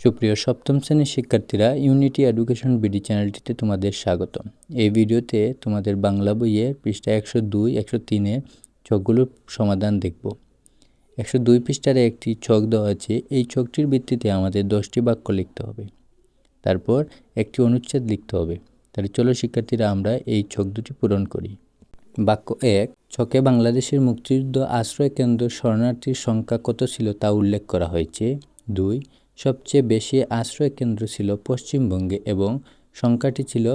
সুপ্রিয় সপ্তম শ্রেণির শিক্ষার্থীরা ইউনিটি এডুকেশন বিডি চ্যানেলটিতে তোমাদের স্বাগত এই ভিডিওতে তোমাদের বাংলা বইয়ের পৃষ্ঠা একশো দুই, একশো তিনে ছকগুলোর সমাধান দেখব। একশো দুই পৃষ্ঠার একটি ছক দেওয়া আছে, এই ছকটির ভিত্তিতে আমাদের দশটি বাক্য লিখতে হবে। তারপর একটি অনুচ্ছেদ লিখতে হবে। তাহলে চলো শিক্ষার্থীরা, আমরা এই ছক দুটি পূরণ করি। বাক্য এক, ছকে বাংলাদেশের মুক্তিযুদ্ধ আশ্রয় কেন্দ্র শরণার্থীর সংখ্যা কত ছিল তা উল্লেখ করা হয়েছে। দুই সবচেয়ে বেশি আশ্রয় কেন্দ্র ছিল পশ্চিমবঙ্গে এবং সংখ্যাটি ছিল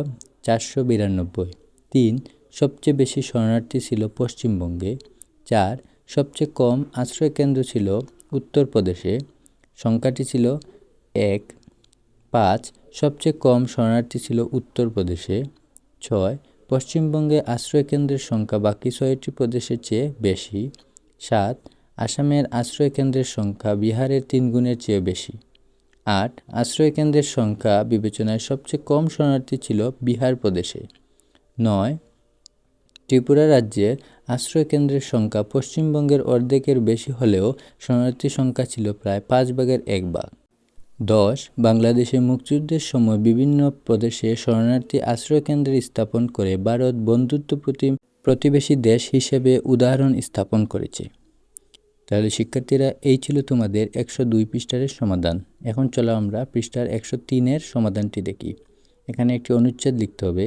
চারশো বিরানব্বই। তিন, সবচেয়ে বেশি শরণার্থী ছিল পশ্চিমবঙ্গে। চার, সবচেয়ে কম আশ্রয় কেন্দ্র ছিল উত্তরপ্রদেশে। সংখ্যাটি ছিল এক। পাঁচ, সবচেয়ে কম শরণার্থী ছিল উত্তরপ্রদেশে। ছয়, পশ্চিমবঙ্গে আশ্রয়কেন্দ্রের সংখ্যা বাকি ছয়টি প্রদেশের চেয়ে বেশি। সাত, আসামের আশ্রয়কেন্দ্রের সংখ্যা বিহারের তিন গুণের চেয়ে বেশি। আট আশ্রয়কেন্দ্রের সংখ্যা বিবেচনায় সবচেয়ে কম শরণার্থী ছিল বিহার প্রদেশে। নয় ত্রিপুরা রাজ্যের আশ্রয়কেন্দ্রের সংখ্যা পশ্চিমবঙ্গের অর্ধেকের বেশি হলেও শরণার্থী সংখ্যা ছিল প্রায় পাঁচ ভাগের এক ভাগ। দশ বাংলাদেশে মুক্তিযুদ্ধের সময় বিভিন্ন প্রদেশে শরণার্থী আশ্রয়কেন্দ্র স্থাপন করে ভারত বন্ধুত্ব প্রতি, প্রতিবেশী দেশ হিসেবে উদাহরণ স্থাপন করেছে। তাহলে শিক্ষার্থীরা এই ছিল তোমাদের একশো দুই পৃষ্ঠারের সমাধান। এখন চলো আমরা পৃষ্ঠার একশো তিনের সমাধানটি দেখি। এখানে একটি অনুচ্ছেদ লিখতে হবে।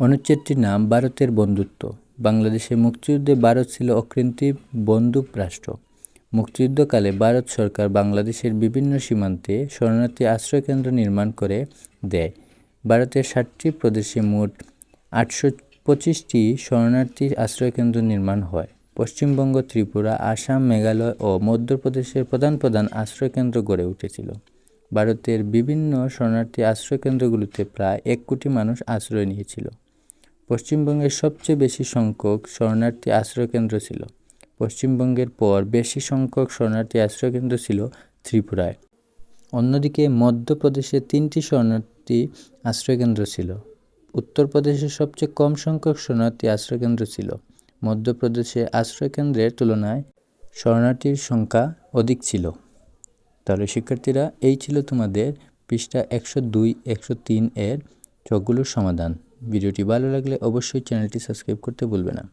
অনুচ্ছেদটির নাম ভারতের বন্ধুত্ব। বাংলাদেশে মুক্তিযুদ্ধে ভারত ছিল অকৃন্তি বন্ধুক রাষ্ট্র মুক্তিযুদ্ধকালে ভারত সরকার বাংলাদেশের বিভিন্ন সীমান্তে শরণার্থী আশ্রয়কেন্দ্র নির্মাণ করে দেয়। ভারতের ষাটটি প্রদেশে মোট আটশো পঁচিশটি শরণার্থী আশ্রয়কেন্দ্র নির্মাণ হয়। পশ্চিমবঙ্গ, ত্রিপুরা, আসাম, মেঘালয় ও মধ্যপ্রদেশের প্রধান প্রধান আশ্রয়কেন্দ্র গড়ে উঠেছিল। ভারতের বিভিন্ন শরণার্থী আশ্রয়কেন্দ্রগুলিতে প্রায় এক কোটি মানুষ আশ্রয় নিয়েছিল। পশ্চিমবঙ্গের সবচেয়ে বেশি সংখ্যক শরণার্থী আশ্রয়কেন্দ্র ছিল। পশ্চিমবঙ্গের পর বেশি সংখ্যক শরণার্থী আশ্রয়কেন্দ্র ছিল ত্রিপুরায়। অন্যদিকে মধ্যপ্রদেশে তিনটি শরণার্থী আশ্রয়কেন্দ্র ছিল। উত্তরপ্রদেশে সবচেয়ে কম সংখ্যক শরণার্থী আশ্রয়কেন্দ্র ছিল। মধ্যপ্রদেশে আশ্রয়কেন্দ্রের তুলনায় শরণার্থীর সংখ্যা অধিক ছিল। তাহলে শিক্ষার্থীরা এই ছিল তোমাদের পৃষ্ঠা একশো দুই, একশো তিন এর চোখগুলোর সমাধান। ভিডিওটি ভালো লাগলে অবশ্যই চ্যানেলটি সাবস্ক্রাইব করতে ভুলবে না।